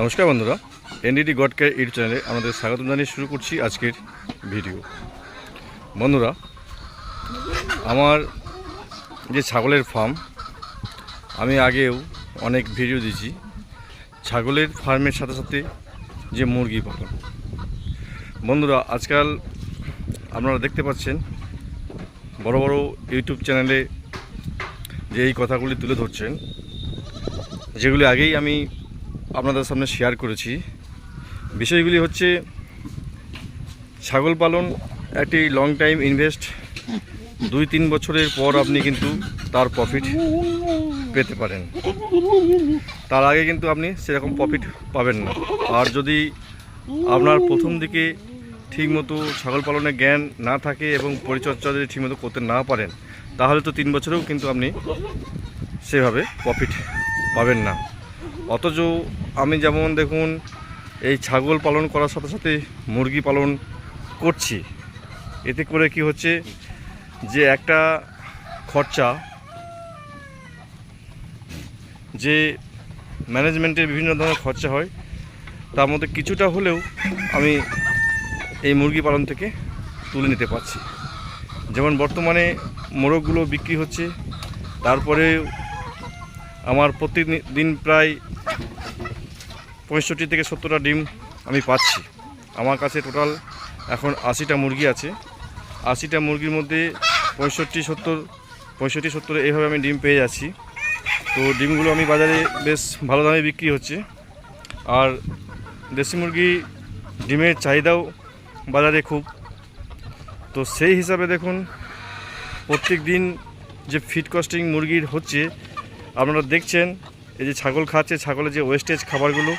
নমস্কার বন্ধুরা NDD god care YouTube চ্যানেলে আমাদের স্বাগত জানিয়ে শুরু করছি আজকের ভিডিও। বন্ধুরা, আমার যে ছাগলের ফার্ম আমি আগেও অনেক ভিডিও দিয়েছি। ছাগলের ফার্মের সাথে সাথে যে মুরগি পালন। বন্ধুরা, আজকাল আপনারা দেখতে পাচ্ছেন, বড় বড় ইউটিউব চ্যানেলে যে এই কথাগুলি তুলে ধরছেন, যেগুলি আগেই আমি আপনাদের সামনে শেয়ার করেছি। বিষয়গুলি হচ্ছে, ছাগল পালন একটি লং টাইম ইনভেস্ট দুই তিন বছরের পর আপনি কিন্তু তার প্রফিট পেতে পারেন। তার আগে কিন্তু আপনি সেরকম প্রফিট পাবেন না। আর যদি আপনার প্রথম দিকে ঠিকমতো ছাগল পালনের জ্ঞান না থাকে এবং পরিচর্যা যদি ঠিকমতো করতে না পারেন, তাহলে তো তিন বছরেও কিন্তু আপনি সেভাবে প্রফিট পাবেন না। অথচ আমি যেমন দেখুন, এই ছাগল পালন করার সাথে সাথে মুরগি পালন করছি। এতে করে কি হচ্ছে যে একটা খরচা যে ম্যানেজমেন্টের বিভিন্ন ধরনের খরচা হয়, তার মধ্যে কিছুটা হলেও আমি এই মুরগি পালন থেকে তুলে নিতে পারছি। যেমন বর্তমানে মোরগগুলো বিক্রি হচ্ছে তারপরে আমার প্রতিদিন প্রায় পঁয়ষট্টি থেকে সত্তরটা ডিম আমি পাচ্ছি। আমার কাছে টোটাল এখন আশিটা মুরগি আছে। আশিটা মুরগির মধ্যে পঁয়ষট্টি, সত্তর পঁয়ষট্টি, সত্তর এইভাবে আমি ডিম পেয়ে যাচ্ছি। তো ডিমগুলো আমি বাজারে বেশ ভালো দামে বিক্রি হচ্ছে। আর দেশি মুরগি ডিমের চাহিদাও বাজারে খুব। তো সেই হিসাবে দেখুন প্রত্যেক দিন যে ফিড কস্টিং মুরগির হচ্ছে, আপনারা দেখছেন, এই যে ছাগল খাচ্ছে, ছাগলের যে ওয়েস্টেজ খাবারগুলো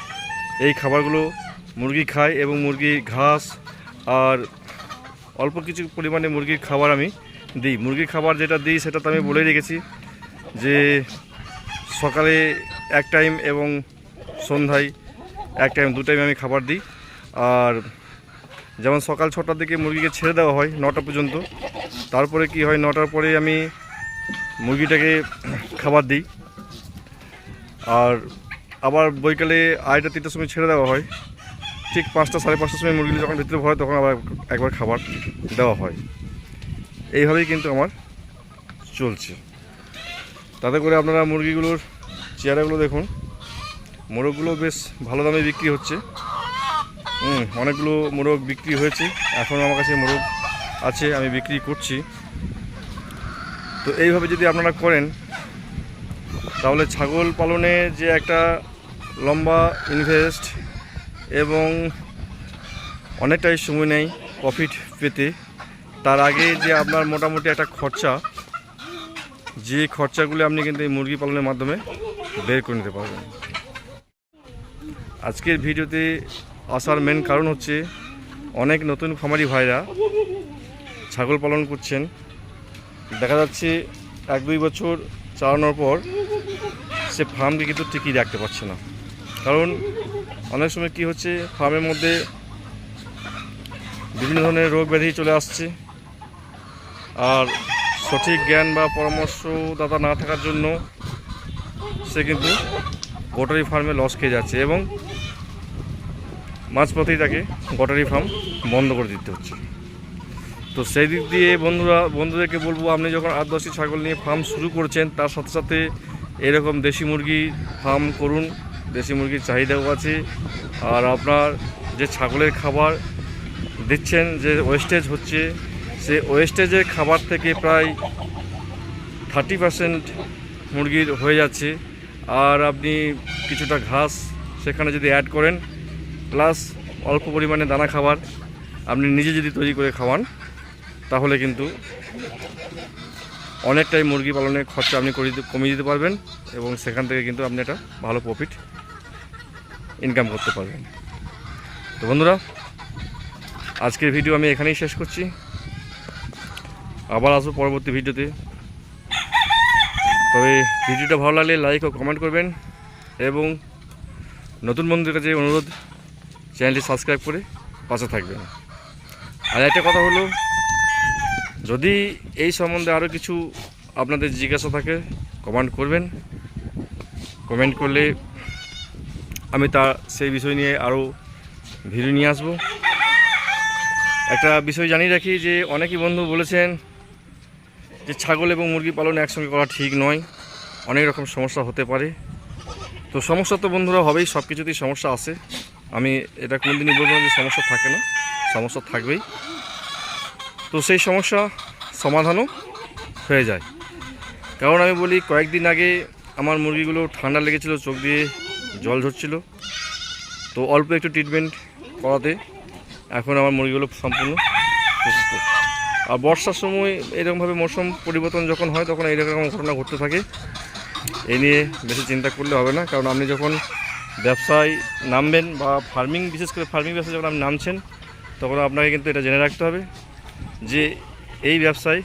এই খাবারগুলো মুরগি খায় এবং মুরগি ঘাস আর অল্প কিছু পরিমাণে মুরগির খাবার আমি দিই। মুরগির খাবার যেটা দিই সেটা তো আমি বলেই রেখেছি যে সকালে এক টাইম এবং সন্ধ্যায় এক টাইম দু টাইম আমি খাবার দিই। আর যেমন সকাল ছটার দিকে মুরগিকে ছেড়ে দেওয়া হয় নটা পর্যন্ত, তারপরে কি হয় নটার পরে আমি মুরগিটাকে খাবার দিই। আর আবার বৈকালে আড়াইটা, তিনটার সময় ছেড়ে দেওয়া হয়। ঠিক পাঁচটা, সাড়ে পাঁচটার সময় মুরগিগুলো যখন ভিতরে ভরে, তখন আবার একবার খাবার দেওয়া হয়। এইভাবেই কিন্তু আমার চলছে। তাতে করে আপনারা মুরগিগুলোর চেয়ারাগুলো দেখুন। মোরগগুলো বেশ ভালো দামে বিক্রি হচ্ছে। হুম, অনেকগুলো মোরগ বিক্রি হয়েছে। এখন আমার কাছে মোরগ আছে, আমি বিক্রি করছি। তো এইভাবে যদি আপনারা করেন তাহলে ছাগল পালনে যে একটা লম্বা ইনভেস্ট এবং অনেকটাই সময় নেই প্রফিট পেতে, তার আগে যে আপনার মোটামুটি একটা খরচা, যে খরচাগুলো আপনি কিন্তু এই মুরগি পালনের মাধ্যমে বের করে নিতে পারবেন। আজকের ভিডিওতে আসার মেন কারণ হচ্ছে অনেক নতুন খামারি ভাইরা ছাগল পালন করছেন। দেখা যাচ্ছে এক দুই বছর চালানোর পর সে ফার্মকে কিন্তু টিকিয়ে রাখতে পারছে না। কারণ অনেক সময় কি হচ্ছে, ফার্মের মধ্যে বিভিন্ন ধরনের রোগ ব্যাধি চলে আসছে। আর সঠিক জ্ঞান বা পরামর্শদাতা না থাকার জন্য সে কিন্তু গোটারি ফার্মে লস খেয়ে যাচ্ছে এবং মাঝপথেই তাকে গোটারি ফার্ম বন্ধ করে দিতে হচ্ছে। তো সেই দিক দিয়ে বন্ধুরা, বন্ধুদেরকে বলব, আপনি যখন আট দশটি ছাগল নিয়ে ফার্ম শুরু করছেন, তার সাথে সাথে এরকম দেশি মুরগি ফার্ম করুন, দেশি মুরগির চাহিদাও আছে। আর আপনার যে ছাগলের খাবার দিচ্ছেন, যে ওয়েস্টেজ হচ্ছে, সে ওয়েস্টেজের খাবার থেকে প্রায় থার্টি পার্সেন্ট মুরগির হয়ে যাচ্ছে। আর আপনি কিছুটা ঘাস সেখানে যদি অ্যাড করেন প্লাস অল্প পরিমাণে দানা খাবার, আপনি নিজে যদি তৈরি করে খাওয়ান, তাহলে কিন্তু অনেকটাই মুরগি পালনের খরচা আপনি কমিয়ে দিতে পারবেন এবং সেখান থেকে কিন্তু আপনি একটা ভালো প্রফিট ইনকাম করতে পারবেন। তো বন্ধুরা, আজকের ভিডিও আমি এখানেই শেষ করছি। আবার আসব পরবর্তী ভিডিওতে তবে ভিডিওটা ভালো লাগলে লাইক ও কমেন্ট করবেন এবং নতুন বন্ধুদের কাছে অনুরোধ চ্যানেলটি সাবস্ক্রাইব করে পাশে থাকবেন। আর একটা কথা হলো যদি এই সম্বন্ধে আরও কিছু আপনাদের জিজ্ঞাসা থাকে কমেন্ট করবেন। কমেন্ট করলে আমি তা, সেই বিষয় নিয়ে আরও ভিডিও নিয়ে আসব। একটা বিষয় জানিয়ে রাখি যে, অনেকই বন্ধু বলেছেন যে, ছাগল এবং মুরগি পালন একসঙ্গে করা ঠিক নয়। অনেক রকম সমস্যা হতে পারে। তো সমস্যা তো বন্ধুরা হবেই সব কিছুতেই সমস্যা আছে। আমি এটা কোনোদিনই বলব না যে সমস্যা থাকে না, সমস্যা থাকবেই। তো সেই সমস্যা সমাধানও হয়ে যায়। কারণ আমি বলি, কয়েকদিন আগে আমার মুরগিগুলো ঠান্ডা লেগেছিল, চোখ দিয়ে জল ঝরছিল। তো অল্প একটু ট্রিটমেন্ট করাতে এখন আমার মুরগিগুলো সম্পূর্ণ সুস্থ। আর বর্ষার সময় এরকমভাবে মৌসুম পরিবর্তন যখন হয়, তখন এইরকম ঘটনা ঘটতে থাকে। এই নিয়ে বেশি চিন্তা করলে হবে না, কারণ আপনি যখন ব্যবসায় নামবেন বা ফার্মিং বিশেষ করে ফার্মিং ব্যবসায় যখন আপনি নামছেন, তখন আপনাকে কিন্তু এটা জেনে রাখতে হবে। যে এই ব্যবসায়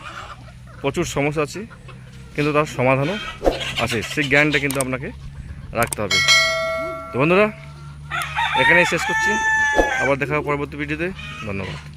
প্রচুর সমস্যা আছে, কিন্তু তার সমাধানও আছে। সেই জ্ঞানটা কিন্তু আপনাকে রাখতে হবে। তো বন্ধুরা, এখানেই শেষ করছি। আবার দেখা হবে পরবর্তী ভিডিওতে। ধন্যবাদ।